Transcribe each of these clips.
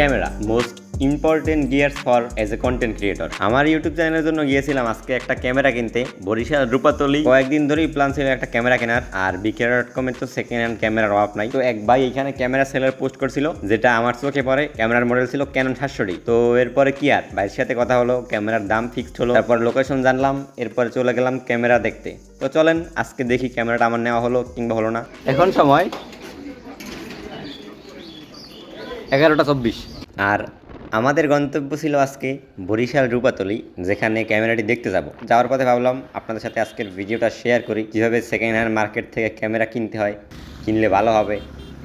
Camera most important gears for as a content creator আমার YouTube চ্যানেলের জন্য গিয়েছিলাম আজকে একটা ক্যামেরা কিনতে। বরিশাল রূপাতলি। কয়েকদিন ধরেই প্ল্যান ছিল একটা ক্যামেরা কেনার। আর বিকেয়ার ডট কমের তো সেকেন্ড হ্যান্ড ক্যামেরার অভাব নাই। তো এক ভাই এখানে ক্যামেরা সেলার পোস্ট করছিল, যেটা আমার চোখে পড়ে। ক্যামেরার মডেল ছিল ক্যানন সাতশোটি তো এরপরে কি আর? ভাইয়ের সাথে কথা হলো, ক্যামেরার দাম ফিক্সড হলো। তারপর লোকেশন জানলাম, এরপরে চলে গেলাম ক্যামেরা দেখতে। তো চলেন, আজকে দেখি ক্যামেরাটা আমার নেওয়া হলো কিংবা হলো না। এখন সময় এগারোটা চব্বিশ। আর আমাদের গন্তব্য ছিল আজকে বরিশাল রূপাতলি, যেখানে ক্যামেরাটি দেখতে যাব। যাওয়ার পথে ভাবলাম আপনাদের সাথে আজকের ভিডিওটা শেয়ার করি, কীভাবে সেকেন্ড হ্যান্ড মার্কেট থেকে ক্যামেরা কিনতে হয়, কিনলে ভালো হবে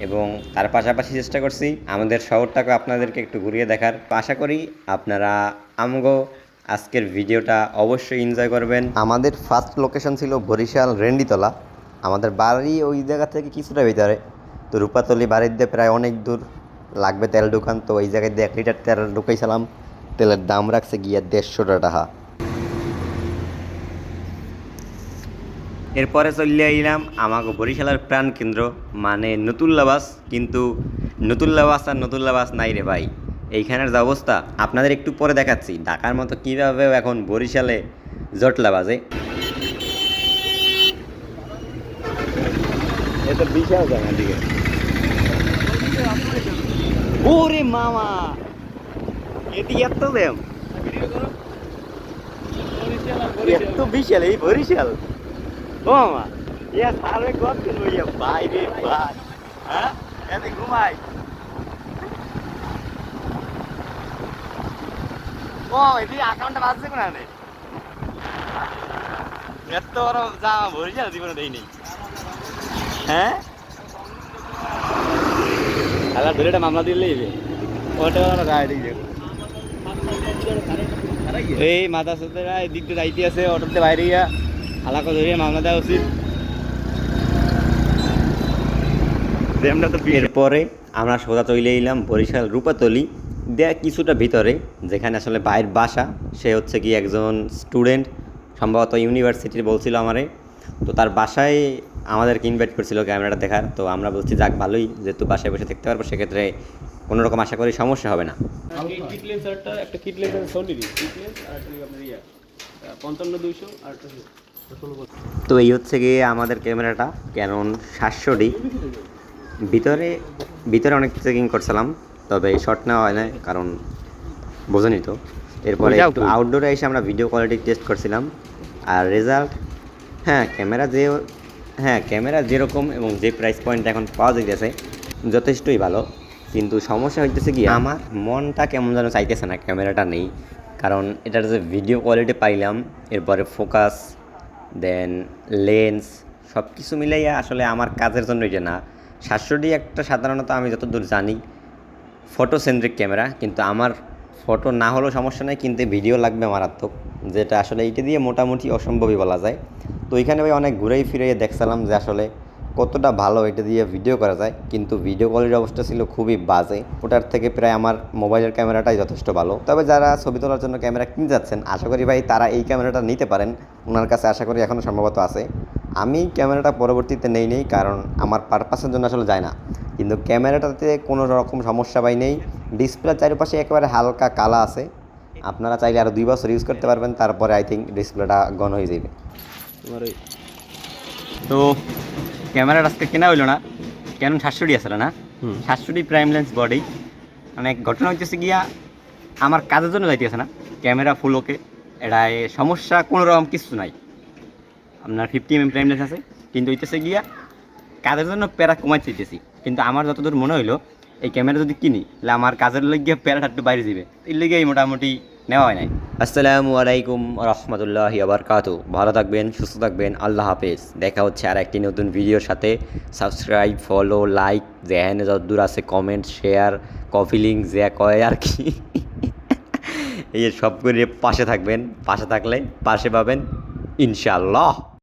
এবং তার পাশাপাশি চেষ্টা করছি আমাদের শহরটাকে আপনাদেরকে একটু ঘুরিয়ে দেখার। আশা করি আপনারা আমগো আজকের ভিডিওটা অবশ্যই এনজয় করবেন। আমাদের ফার্স্ট লোকেশন ছিল বরিশাল রেন্ডিতলা। আমাদের বাড়ি ওই জায়গা থেকে কিছুটা ভিতরে। তো রূপাতলি বাড়ির দিয়ে প্রায় অনেক দূর। লাগবে তেল দোকান তো এই জায়গায় দিয়ে এক লিটার তেল ঢুকাইছিলাম তেলের দাম রাখছে গিয়া দেড়শো টাকা। এরপরে চলে আইলাম আমাকে বরিশালের প্রাণ কেন্দ্র মানে নতুন নতুল্লাবাস কিন্তু নতুল্লাবাস আর নতুল্লাবাস নাই রে ভাই। এইখানের যে অবস্থা আপনাদের একটু পরে দেখাচ্ছি ঢাকার মতো কীভাবে এখন বরিশালে জটলা বাজে। এটা বিশাল জায়গা দিকে ওরে মামা। এটি এত দেম এত বিশাল, এই বরিশাল। ও মামা ইয়া সারে গপ কেন ইয়া ভাই রে ভাই। হ্যাঁ? এতে ঘুমাই। ও এটি অ্যাকাউন্টটা বাজছে কোন আনে? এত বড় যা বরিশাল জীবনে দেইনি হ্যাঁ? আলা ধরে মামলা দিলেই ওটা এই মাথা সাথে দিয়ে যাইতে আছে অটোতে বাইরে গিয়া আলাকা ধরিয়ে মামলা দেওয়া উচিত। এরপরে আমরা সোজা চলে এলাম বরিশাল রূপাতলি। দেয়া কিছুটা ভিতরে, যেখানে আসলে বাইরের বাসা, সে হচ্ছে কি একজন স্টুডেন্ট, সম্ভবত ইউনিভার্সিটির বলছিল আমারে। তো তার বাসায় আমাদেরকে ইনভাইট করছিল ক্যামেরাটা দেখার তো আমরা বলছি যাক ভালোই যেহেতু বাসায় বসে দেখতে পারব সেক্ষেত্রে কোনো রকম আশা করি সমস্যা হবে না। একটা কিট লেন্সার সোনির কিট লেন্স আর একটা আপনার পঞ্চান্ন দুইশো আর তো এই হচ্ছে গিয়ে আমাদের ক্যামেরাটা ক্যানন সাতশো ডি ভিতরে ভিতরে অনেক চেকিং করছিলাম তবে শর্ট নেওয়া হয় না কারণ বোঝেনি তো। এরপরে। আউটডোরে এসে আমরা ভিডিও কোয়ালিটি টেস্ট করছিলাম আর রেজাল্ট হ্যাঁ ক্যামেরা যে হ্যাঁ ক্যামেরা যেরকম এবং যে প্রাইস পয়েন্ট এখন পাওয়া যাইতেছে যথেষ্টই ভালো। কিন্তু সমস্যা হইতেছে কি আমার? মনটা কেমন যেন চাইতেছে না ক্যামেরাটা নেই। কারণ এটার যে ভিডিও কোয়ালিটি পাইলাম এরপরে ফোকাস দেন লেন্স সব কিছু মিলাইয়া আসলে আমার কাজের জন্য এটা না। সাতশোটি একটা সাধারণত আমি যতদূর জানি ফটো সেন্ট্রিক ক্যামেরা কিন্তু আমার ফটো না হলেও সমস্যা নেই কিন্তু ভিডিও লাগবে মারাত্মক যেটা আসলে এইটা দিয়ে মোটামুটি অসম্ভবই বলা যায়। এখানে ভাই অনেক ঘুরেই ফিরে দেখছিলাম যে আসলে কতটা ভালো এটা দিয়ে ভিডিও করা যায়। কিন্তু ভিডিও কোয়ালিটির অবস্থা ছিল খুবই বাজে। ওটার থেকে প্রায় আমার মোবাইলের ক্যামেরাটাই যথেষ্ট ভালো। তবে যারা ছবি তোলার জন্য ক্যামেরা কিনতে যাচ্ছেন, আশা করি ভাই তারা এই ক্যামেরাটা নিতে পারেন। ওনার কাছে আশা করি এখনও সম্ভবত আছে। আমি ক্যামেরাটা পরবর্তীতে নেই নেই, কারণ আমার পারপাসের জন্য আসলে যায় না। কিন্তু ক্যামেরাটাতে কোনো রকম সমস্যা পাই নেই। ডিসপ্লে চারিপাশে একেবারে হালকা কালা আছে। আপনারা চাইলে আরও দুই বছর ইউজ করতে পারবেন, তারপরে আই থিঙ্ক ডিসপ্লেটা গন হয়ে যাবে। তোমার ওই তো ক্যামেরার আজকে কেনা হইল না। কেন সাতশোটি আসলে না। সাতশোটি প্রাইম লেন্স বডি মানে ঘটনা হইতেছে গিয়া আমার কাজের জন্য যাইতেছে না। ক্যামেরা ফুল ওকে এটা সমস্যা কোনো রকম কিছু নাই। আপনার ফিফটি এম প্রাইম লেন্স আছে। কিন্তু হইতেছে গিয়া কাজের জন্য প্যারা কমাই চাইতেছি কিন্তু আমার যতদূর মনে হইল এই ক্যামেরা যদি কিনি তাহলে আমার কাজের লেগে প্যারাটা একটু বাইরে যাবে এর লেগেই মোটামুটি নেওয়া হয় নাই। আসসালামু আলাইকুম রহমতুল্লাহ আবরকাত। ভালো থাকবেন, সুস্থ থাকবেন, আল্লাহ হাফেজ। দেখা হচ্ছে আর একটি নতুন ভিডিওর সাথে। সাবস্ক্রাইব, ফলো, লাইক যেখানে যতদূর আছে, কমেন্ট, শেয়ার, কফি লিঙ্ক যে কয় আর কি। এই যে সব করে পাশে থাকবেন, পাশে থাকলে পাশে পাবেন ইনশাল্লাহ